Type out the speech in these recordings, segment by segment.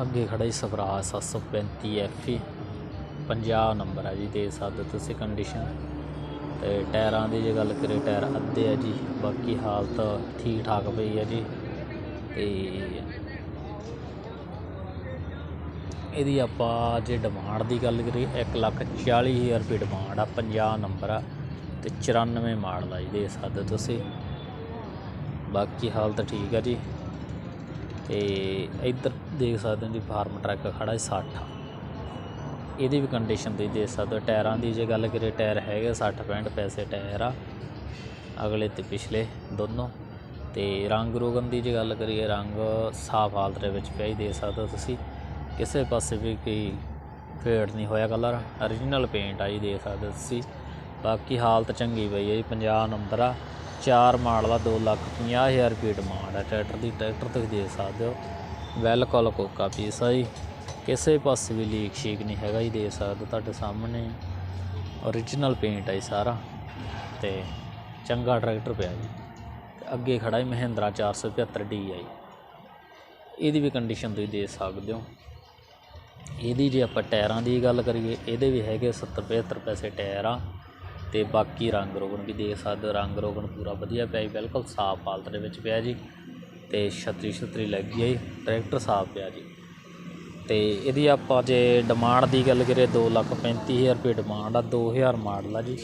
ਅੱਗੇ ਖੜਾ ਹੀ Swaraj 735 F 50 number ਆ ਜੀ, ਦੇ ਸਕਦੇ ਹੋ ਤੁਸੀਂ ਕੰਡੀਸ਼ਨ ਤੇ ਟਾਇਰਾਂ ਦੀ ਜੇ ਗੱਲ ਕਰੀਏ ਟਾਇਰ ਅੱਧੇ ਆ ਜੀ, ਬਾਕੀ ਹਾਲਤ ਠੀਕ ਠਾਕ ਪਈ ਹੈ ਜੀ। ਤੇ ਇਹਦੀ ਆਪਾਂ ਜੇ ਡਿਮਾਂਡ ਦੀ ਗੱਲ ਕਰੀਏ, ਇੱਕ ਲੱਖ ਚਾਲੀ ਹਜ਼ਾਰ ਰੁਪਏ ਡਿਮਾਂਡ ਆ 50 ਨੰਬਰ ਆ, ਤੇ 94 ਮਾਡਲ ਆ ਜੀ, ਦੇ ਸਕਦੇ ਤੁਸੀਂ। ਬਾਕੀ ਹਾਲਤ ਠੀਕ ਆ ਜੀ। ਤੇ ਇੱਧਰ ਦੇਖ ਸਕਦੇ ਹੋ ਜੀ ਫਾਰਮ ਟਰੱਕ ਖੜਾ ਹੈ 60 ਇਹਦੀ ਵੀ ਕੰਡੀਸ਼ਨ ਤੁਸੀਂ ਦੇਖ ਸਕਦੇ ਹੋ, ਟਾਇਰਾਂ ਦੀ ਜੇ ਗੱਲ ਕਰੀਏ, ਟਾਇਰ ਹੈਗੇ 60 65 ਪੈਸੇ ਟਾਇਰ ਆ। ਅਗਲੇ ਤੇ ਪਿਛਲੇ ਦੋਨੋਂ। ਤੇ ਰੰਗ ਰੋਗਨ ਦੀ ਜੇ ਗੱਲ ਕਰੀਏ, ਰੰਗ ਸਾਫ਼ ਹਾਲਤ ਦੇ ਵਿੱਚ ਪਿਆ ਹੀ ਦੇਖ ਸਕਦੇ ਹੋ ਤੁਸੀਂ। ਕਿਸੇ ਪਾਸੇ ਵੀ ਕੋਈ ਫੇਡ ਨਹੀਂ ਹੋਇਆ ਕਲਰ origignal ਪੇਂਟ ਆ ਜੀ, ਦੇਖ ਸਕਦੇ ਤੁਸੀਂ। ਬਾਕੀ ਹਾਲਤ ਚੰਗੀ ਪਈ ਹੈ ਜੀ 50 ਨੰਬਰ ਆ। ਚਾਰ ਮਾਡਲ ਆ 2 ਲੱਖ ਪੰਜਾਹ ਹਜ਼ਾਰ ਰੁਪਏ ਡਿਮਾਂਡ ਹੈ। ਟਰੈਕਟਰ ਦੀ ਟਰੈਕਟਰ ਤੁਸੀਂ ਦੇ ਸਕਦੇ ਹੋ। ਵੈਲਕਲ ਕੋਕਾ ਪੀਸ ਆ ਜੀ। ਕਿਸੇ ਪਾਸੇ ਵੀ ਲੀਕ ਸ਼ੀਕ ਨਹੀਂ ਹੈਗਾ ਜੀ ਦੇ ਸਕਦੇ ਤੁਹਾਡੇ ਸਾਹਮਣੇ। origignal ਪੇਂਟ ਆ ਜੀ ਸਾਰਾ। ਤੇ ਚੰਗਾ ਟਰੈਕਟਰ ਪਿਆ ਜੀ। ਅੱਗੇ ਖੜਾ ਹੈ ਮਹਿੰਦਰਾ 475 ਡੀ ਆਈ ਇਹਦੀ ਵੀ ਕੰਡੀਸ਼ਨ ਤੁਸੀਂ ਦੇ ਸਕਦੇ ਹੋ। ਇਹਦੀ ਜੇ ਆਪਾਂ ਟਾਇਰਾਂ ਦੀ ਗੱਲ ਕਰੀਏ, ਇਹਦੇ ਵੀ ਹੈਗੇ 70 75 ਪੈਸੇ ਟਾਇਰ ਆ। ਤੇ ਬਾਕੀ ਰੰਗ ਰੋਗਨ ਵੀ ਦੇਖ ਸਕਦੇ ਹੋ। ਰੰਗ ਰੋਗਨ ਪੂਰਾ ਵਧੀਆ ਪਿਆ ਜੀ, ਬਿਲਕੁਲ ਸਾਫ਼ ਹਾਲਤ ਦੇ ਵਿੱਚ ਪਿਆ ਜੀ ਤੇ ਛਤਰੀ ਛਤਰੀ ਲੱਗੀ ਹੈ ਜੀ, ਟਰੈਕਟਰ ਸਾਫ਼ ਪਿਆ ਜੀ। ਤੇ ਇਹਦੀ ਆਪਾਂ ਜੇ ਡਿਮਾਂਡ ਦੀ ਗੱਲ ਕਰੀਏ ਦੋ ਲੱਖ ਪੈਂਤੀ ਹਜ਼ਾਰ ਰੁਪਏ ਡਿਮਾਂਡ ਆ 2000 ਮਾਡਲ ਆ ਜੀ।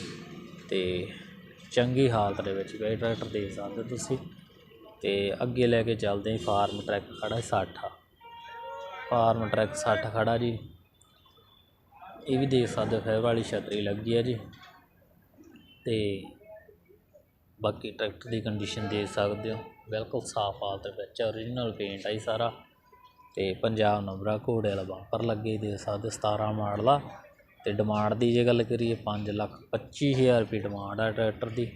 ਤੇ ਚੰਗੀ ਹਾਲਤ ਦੇ ਵਿੱਚ ਪਿਆ ਜੀ, ਟਰੈਕਟਰ ਦੇਖ ਸਕਦੇ ਹੋ ਤੁਸੀਂ। ਤੇ ਅੱਗੇ ਲੈ ਕੇ ਚੱਲਦੇ ਹਾਂ ਫਾਰਮ ਟਰੈਕ ਖੜਾ 60 ਆ। ਫਾਰਮ ਟਰੈਕ 60 ਖੜਾ ਜੀ। ਇਹ ਵੀ ਦੇਖ ਸਕਦੇ ਹੋ, ਫੇਰ ਵਾਲੀ ਛਤਰੀ ਲੱਗੀ ਹੈ ਜੀ। ਤੇ ਬਾਕੀ ਟਰੈਕਟਰ ਦੀ ਕੰਡੀਸ਼ਨ ਦੇਖ ਸਕਦੇ ਹੋ। ਬਿਲਕੁਲ ਸਾਫ਼ ਹਾਲਤ ਵਿੱਚ ਓਰੀਜਨਲ ਪੇਂਟ ਆਈ ਸਾਰਾ। ਅਤੇ ਪੰਜਾਬ ਨੰਬਰਾ ਘੋੜੇ ਵਾਲਾ ਬੰਪਰ ਲੱਗੇ ਦੇ ਸਕਦੇ 17 ਮਾਡਲ ਆ। ਅਤੇ ਡਿਮਾਂਡ ਦੀ ਜੇ ਗੱਲ ਕਰੀਏ, ਪੰਜ ਲੱਖ 25 ਹਜ਼ਾਰ ਰੁਪਏ ਡਿਮਾਂਡ ਆ ਟਰੈਕਟਰ ਦੀ।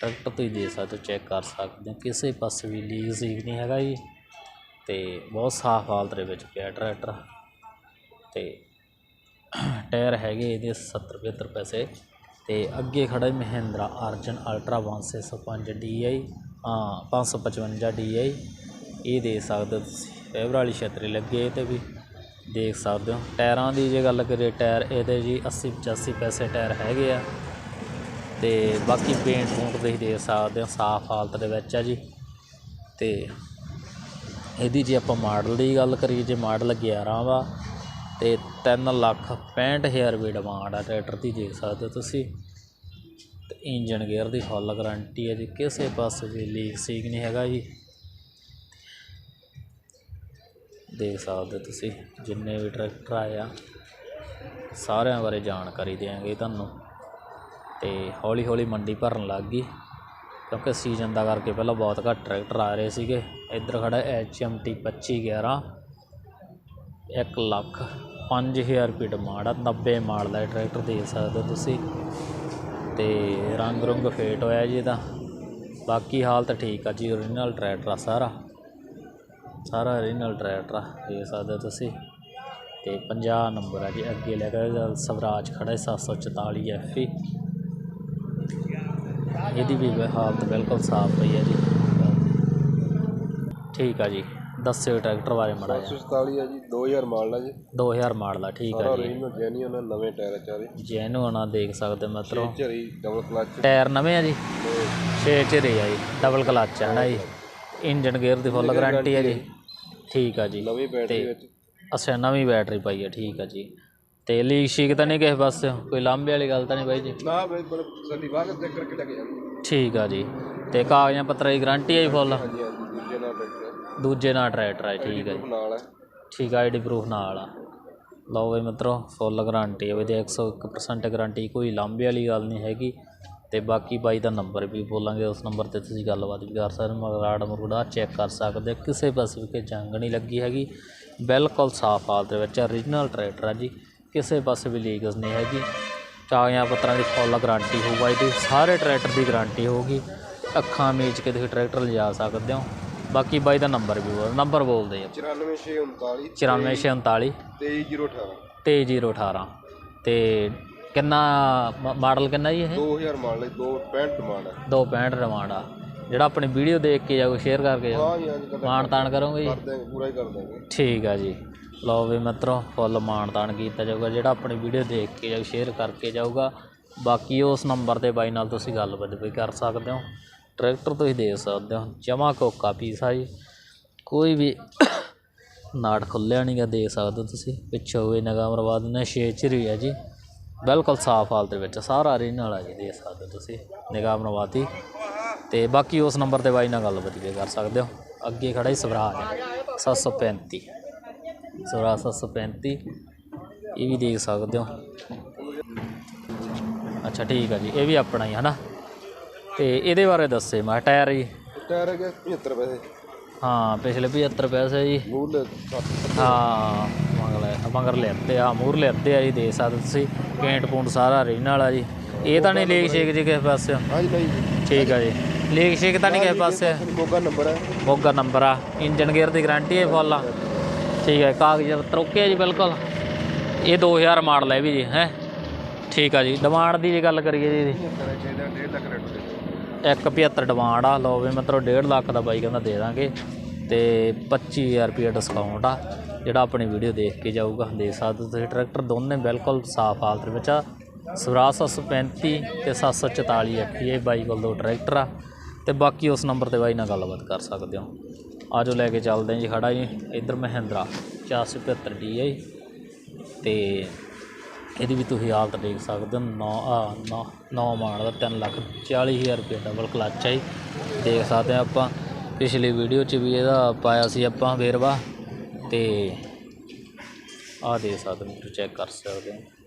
ਟਰੈਕਟਰ ਤੁਸੀਂ ਦੇ ਸਕਦੇ ਹੋ ਚੈੱਕ ਕਰ ਸਕਦੇ ਹੋ। ਕਿਸੇ ਪਾਸੇ ਵੀ ਲੀਕ ਸੀਕ ਨਹੀਂ ਹੈਗਾ ਜੀ। ਅਤੇ ਬਹੁਤ ਸਾਫ਼ ਹਾਲਤ ਦੇ ਵਿੱਚ ਪਿਆ ਟਰੈਕਟਰ। ਅਤੇ ਟਾਇਰ ਹੈਗੇ ਇਹਦੇ 70 75 ਪੈਸੇ। ਤੇ ਅੱਗੇ ਖੜਾ ਹੈ ਮਹਿੰਦਰਾ ਅਰਜਨ ਅਲਟਰਾ 1605 DI ਹਾਂ 555 DI ਇਹ ਦੇਖ ਸਕਦੇ ਹੋ ਤੁਸੀਂ, ਫੇਵਰ ਵਾਲੀ ਛਤਰੀ ਲੱਗੀ ਹੈ ਤੇ ਵੀ। ਦੇਖ ਸਕਦੇ ਹੋ, ਟਾਇਰਾਂ ਦੀ ਜੇ ਗੱਲ ਕਰੀਏ ਟਾਇਰ ਇਹਦੇ ਜੀ 80 85 ਪੈਸੇ ਟਾਇਰ ਹੈਗੇ ਆ। ਤੇ ਬਾਕੀ ਪੇਂਟ ਪੂੰਟ ਤੁਸੀਂ ਦੇਖ ਸਕਦੇ ਹੋ, ਸਾਫ਼ ਹਾਲਤ ਦੇ ਵਿੱਚ ਆ ਜੀ। ਤੇ ਇਹਦੀ ਜੇ ਆਪਾਂ ਮਾਡਲ ਦੀ ਗੱਲ ਕਰੀਏ, ਜੇ ਮਾਡਲ 11 ਵਾ ਤੇ 3 ਲੱਖ 65 ਹਜ਼ਾਰ ਰੁਪਏ ਡਿਮਾਂਡ ਆ ਟਰੈਕਟਰ ਦੀ, ਦੇਖ ਸਕਦੇ ਹੋ ਤੁਸੀਂ। ਤੇ ਇੰਜਨ ਗੇਅਰ ਦੀ ਫੁੱਲ ਗਾਰੰਟੀ ਹੈ ਜੀ, ਕਿਸੇ ਪਾਸੇ ਵੀ ਲੀਕ ਸੀਕ ਨਹੀਂ ਹੈਗਾ ਜੀ। ਦੇਖ ਸਕਦੇ ਹੋ ਤੁਸੀਂ, ਜਿੰਨੇ ਵੀ ਟਰੈਕਟਰ ਆਏ ਆ, ਸਾਰਿਆਂ ਬਾਰੇ ਜਾਣਕਾਰੀ ਦੇਵਾਂਗੇ ਤੁਹਾਨੂੰ। ਤੇ ਹੌਲੀ ਹੌਲੀ ਮੰਡੀ ਭਰਨ ਲੱਗ ਗਈ, ਕਿਉਂਕਿ ਸੀਜ਼ਨ ਦਾ ਕਰਕੇ ਪਹਿਲਾਂ ਬਹੁਤ ਘੱਟ ਟਰੈਕਟਰ ਆ ਰਹੇ ਸੀਗੇ। ਇੱਧਰ ਖੜਾ ਐਚ ਐਮ ਟੀ 2511 ਇੱਕ ਲੱਖ 5000 ਰੁਪਏ ਡਿਮਾਂਡ ਆ 90 ਮਾਡਲ ਦਾ ਇਹ ਟਰੈਕਟਰ ਦੇ ਸਕਦੇ ਹੋ ਤੁਸੀਂ। ਤੇ ਰੰਗ ਰੁੰਗ ਫੇਟ ਹੋਇਆ ਜੀ ਇਹਦਾ। ਬਾਕੀ ਹਾਲਤ ਠੀਕ ਆ ਜੀ ਓਰੀਜਨਲ ਟਰੈਕਟਰ ਆ ਸਾਰਾ। ਸਾਰਾ ਓਰੀਜਨਲ ਟਰੈਕਟਰ ਆ, ਦੇਖ ਸਕਦੇ ਹੋ ਤੁਸੀਂ। ਤੇ 50 ਨੰਬਰ ਆ ਜੀ, ਅੱਗੇ ਲੈ ਕੇ ਸਵਰਾਜ ਖੜਾ ਹੈ 744 ਐਫ ਇਹਦੀ ਵੀ ਹਾਲਤ ਬਿਲਕੁਲ ਸਾਫ਼ ਪਈ ਹੈ ਜੀ। ਠੀਕ ਆ ਜੀ। ਦੱਸਿਓ ਟਰੈਕਟਰ ਬਾਰੇ ਮੜਾ ਜੀ 47 ਆ ਜੀ 2000 ਮਾਡਲ ਆ ਜੀ। 2000 ਮਾਡਲ ਆ ਠੀਕ ਆ ਜੀ। ਓਰੀਜਨਲ ਜੈਨੂਅਨ ਨਵੇਂ ਟਾਇਰ ਆ ਚਾਰੇ। ਜੈਨੂਅਨ ਆ ਦੇਖ ਸਕਦੇ ਮਿੱਤਰੋ। ਝਰੀ ਡਬਲ ਕਲਚ ਟਾਇਰ ਨਵੇਂ ਆ ਜੀ? 6 ਚਿਰੇ ਆ ਜੀ ਡਬਲ ਕਲਚ ਆ ਨਾ ਜੀ? ਇੰਜਨ ਗੇਅਰ ਦੀ ਫੁੱਲ ਗਾਰੰਟੀ ਹੈ ਜੀ। ਠੀਕ ਆ ਜੀ। ਨਵੀਂ ਬੈਟਰੀ ਵਿੱਚ। ਅੱਛਾ ਨਵੀਂ ਬੈਟਰੀ ਪਾਈ ਹੈ ਠੀਕ ਆ ਜੀ। ਤੇ ਲੀਕ ਸ਼ੀਕ ਤਾਂ ਨਹੀਂ ਕਿਸੇ ਪਾਸੇ? ਕੋਈ ਲਾਂਬੇ ਵਾਲੀ ਗੱਲ ਤਾਂ ਨਹੀਂ ਬਾਈ ਜੀ? ਨਾ ਬਈ ਬੜ ਸਾਡੀ ਵਾਗ ਚੈੱਕ ਕਰਕੇ ਲੈ ਕੇ ਜਾਂਦੇ ਠੀਕ ਆ ਜੀ। ਤੇ ਕਾਗਜ਼ਾਂ ਪੱਤਰਾਂ ਦੀ ਗਾਰੰਟੀ ਹੈ ਜੀ ਫੁੱਲ ਹਾਂਜੀ ਹਾਂਜੀ। ਦੂਜੇ ਨਾਲ ਟਰੈਕਟਰ ਹੈ ਠੀਕ ਹੈ ਜੀ। ਨਾਲ ਹੈ ਠੀਕ ਆ ਆਈਡੀ ਪ੍ਰੂਫ ਨਾਲ ਆ। ਲਓ ਬਈ ਮਿੱਤਰੋ ਫੁੱਲ ਗਾਰੰਟੀ ਹੈ ਇਹਦੇ 101% ਗਾਰੰਟੀ ਕੋਈ ਲਾਂਬੇ ਵਾਲੀ ਗੱਲ ਨਹੀਂ ਹੈਗੀ। ਤੇ ਬਾਕੀ ਬਾਈ ਦਾ ਨੰਬਰ ਵੀ ਬੋਲਾਂਗੇ ਉਸ ਨੰਬਰ ਤੇ ਤੁਸੀਂ ਗੱਲਬਾਤ ਵੀ ਕਰ ਸਕਦੇ ਹੋ। ਮਗਰਾੜ ਮਰੂੜਾ ਚੈੱਕ ਕਰ ਸਕਦੇ ਕਿਸੇ ਪਾਸੇ ਵੀ ਜੰਗ ਨਹੀਂ ਲੱਗੀ ਹੈਗੀ। ਬਿਲਕੁਲ ਸਾਫ਼ ਹਾਲਤ ਦੇ ਵਿੱਚ origignal ਟਰੈਕਟਰ ਆ ਜੀ ਕਿਸੇ ਪਾਸੇ ਵੀ ਲੀਕਸ ਨਹੀਂ ਹੈਗੀ। ਕਾਗਜ਼ਾਂ ਪੱਤਰਾਂ ਦੀ ਫੁੱਲ ਗਾਰੰਟੀ ਹੋਊਗਾ ਇਹਦੀ ਸਾਰੇ ਟਰੈਕਟਰ ਦੀ ਗਾਰੰਟੀ ਹੋਊਗੀ। ਅੱਖਾਂ ਮੀਚ ਕੇ ਤੁਸੀਂ ਟਰੈਕਟਰ ਲਿਜਾ ਸਕਦੇ ਹੋ। ਬਾਕੀ ਬਾਈ ਦਾ ਨੰਬਰ ਵੀ ਬੋਲ ਨੰਬਰ ਬੋਲਦੇ ਆ। 94639 9449 23018 23018 ਤੇ ਕਿੰਨਾ ਮਾਡਲ ਕਿੰਨਾ ਜੀ ਇਹ? 2000 ਮਾਡਲ ਹੈ 265 ਡਿਮਾਂਡ ਹੈ 265 ਰਵਾਂਡਾ ਜਿਹੜਾ ਆਪਣੀ ਵੀਡੀਓ ਦੇਖ ਕੇ ਜਾਊਗਾ ਸ਼ੇਅਰ ਕਰਕੇ ਜਾਊ ਹਾਂ ਜੀ ਅੱਜ ਕੱਲ੍ਹ ਮਾਣ ਤਾਣ ਕਰੋਗੇ ਜੀ? ਕਰ ਦਾਂਗੇ ਪੂਰਾ ਹੀ ਕਰ ਦਾਂਗੇ ਠੀਕ ਆ ਜੀ। ਲਓ ਵੀ ਮਿੱਤਰੋ ਫੁੱਲ ਮਾਣ ਤਾਣ ਕੀਤਾ ਜਾਊਗਾ। ਜਿਹੜਾ ਆਪਣੀ ਵੀਡੀਓ ਦੇਖ ਕੇ ਜਾਊ ਸ਼ੇਅਰ ਕਰਕੇ ਜਾਊਗਾ। ਬਾਕੀ ਉਸ ਨੰਬਰ ਤੇ ਬਾਈ ਨਾਲ ਤੁਸੀਂ ਗੱਲਬਾਤ ਵੀ ਕਰ ਸਕਦੇ ਹੋ। ਟਰੈਕਟਰ ਤੁਸੀਂ ਦੇਖ ਸਕਦੇ ਹੋ। ਜਮਾ ਕੋਕਾ ਪੀਸ ਆ ਜੀ। ਕੋਈ ਵੀ ਨਾੜ ਖੁੱਲਿਆ ਨਹੀਂਗਾ ਦੇਖ ਸਕਦੇ ਹੋ ਤੁਸੀਂ। ਪਿੱਛੋਂ ਹੋਏ ਨਗਾਮ ਰਵਾ ਦਿੰਦੇ ਛੇ ਚਿਰੀ ਆ ਜੀ। ਬਿਲਕੁਲ ਸਾਫ਼ ਹਾਲਤ ਵਿੱਚ ਸਾਰਾ ਰੀਨਲ ਆ ਜੀ ਦੇਖ ਸਕਦੇ ਹੋ ਤੁਸੀਂ। ਨਿਗਾਮ ਰਵਾਤੀ ਤੇ ਬਾਕੀ ਉਸ ਨੰਬਰ ਤੇ ਬਾਈ ਨਾਲ ਗੱਲ ਵਧੀਆ ਕਰ ਸਕਦੇ ਹੋ। ਅੱਗੇ ਖੜਾ ਹੀ ਸਵਰਾਜ। 735 ਸਵਰਾਜ 735 ਇਹ ਵੀ ਦੇਖ ਸਕਦੇ ਹੋ। ਅੱਛਾ, ਠੀਕ ਆ ਜੀ। ਇਹ ਵੀ ਆਪਣਾ ਹੀ ਹੈ ਨਾ ਤੇ ਇਹਦੇ ਬਾਰੇ ਦੱਸੇ ਮੈਂ ਟਾਇਰ ਜੀ। ਟਾਇਰ ਹੈਗਾ 75 ਪੈਸੇ। ਹਾਂ ਪਿਛਲੇ 75 ਪੈਸੇ ਜੀ। ਮੂਲ 7 ਹਾਂ ਮੰਗਲੇ ਮੰਗਰ ਲੈਤੇ ਆ ਮੂਰ ਲੈਤੇ ਆ ਜੀ ਦੇ ਸਕਦੇ ਤੁਸੀਂ। ਪੇਂਟ ਪੂੰਟ ਸਾਰਾ ਰੀਨਲ ਆ ਜੀ। ਇਹ ਤਾਂ ਨਹੀਂ ਲੇਕ ਸ਼ੇਕ ਜੀ ਕਿਸੇ ਪਾਸੇ। ਹਾਂ ਜੀ। ਬਾਈ ਠੀਕ ਆ ਜੀ। ਲੇਕ ਸ਼ੇਕ ਤਾਂ ਨਹੀਂ ਕਿਸੇ ਪਾਸੇ। ਮੋਗਾ ਨੰਬਰ ਹੈ ਮੋਗਾ ਨੰਬਰ ਆ। ਇੰਜਨ ਗੇਅਰ ਦੀ ਗਾਰੰਟੀ ਹੈ ਫੁੱਲ ਆ। ਠੀਕ ਹੈ ਕਾਗਜ਼ ਪੱਤਰ ਓਕੇ ਜੀ ਬਿਲਕੁਲ। ਇਹ 2000 ਮਾਡਲ ਹੈ ਵੀ ਜੀ ਹੈ। ਠੀਕ ਆ ਜੀ ਡਿਮਾਂਡ ਦੀ ਜੇ ਗੱਲ ਕਰੀਏ ਜੀ ਇਹਦੀ। 75 ਚਾਹੀਦਾ 1.5 ਲੱਖ ਰੇਟ ਦੇ 175 ਡਿਮਾਂਡ ਆ। ਲਓ ਵੀ ਮਤਲਬ 1.5 ਲੱਖ ਦਾ ਬਾਈ ਕਹਿੰਦਾ ਦੇ ਦਾਂਗੇ। ਤੇ 25000 ਰੁਪਏ ਡਿਸਕਾਊਂਟ ਆ, ਜਿਹੜਾ ਆਪਣੀ ਵੀਡੀਓ ਦੇਖ ਕੇ ਜਾਊਗਾ। ਦੇਖ ਸਕਦੇ ਹੋ ਤੁਸੀਂ ਟਰੈਕਟਰ ਦੋਨੇ ਬਿਲਕੁਲ ਸਾਫ਼ ਹਾਲਤ ਵਿੱਚ ਆ। ਸਵਰਾਜ 735 ਤੇ 744 ਅੱਖੀ ਇਹ ਬਾਈ ਕੋਲ ਦੋ ਟਰੈਕਟਰ ਆ। ਤੇ ਬਾਕੀ ਉਸ ਨੰਬਰ ਤੇ ਬਾਈ ਨਾਲ ਗੱਲਬਾਤ ਕਰ ਸਕਦੇ ਹੋ। ਆਜੋ ਲੈ ਕੇ ਚੱਲਦੇ ਹਾਂ ਜੀ, ਖੜਾ ਜੀ। ਇੱਧਰ ਮਹਿੰਦਰਾ 475 ਡੀ ਹੈ ਤੇ ਇਹਦੀ ਵੀ ਤੁਸੀਂ ਹਾਲਤ ਦੇਖ ਸਕਦੇ ਹੋ 9 ਆ 9 9 ਮਾਡਲ ਦਾ 3 ਲੱਖ 40 ਹਜ਼ਾਰ ਰੁਪਏ ਡਬਲ ਕਲੱਚ ਹੈ ਜੀ। ਦੇਖ ਸਕਦੇ ਹਾਂ ਆਪਾਂ, ਪਿਛਲੀ ਵੀਡੀਓ 'ਚ ਵੀ ਇਹਦਾ ਪਾਇਆ ਸੀ ਆਪਾਂ ਵੇਰਵਾ, ਤੇ ਆਹ ਦੇਖ ਸਕਦੇ ਹੋ ਚੈੱਕ ਕਰ ਸਕਦੇ ਹੋ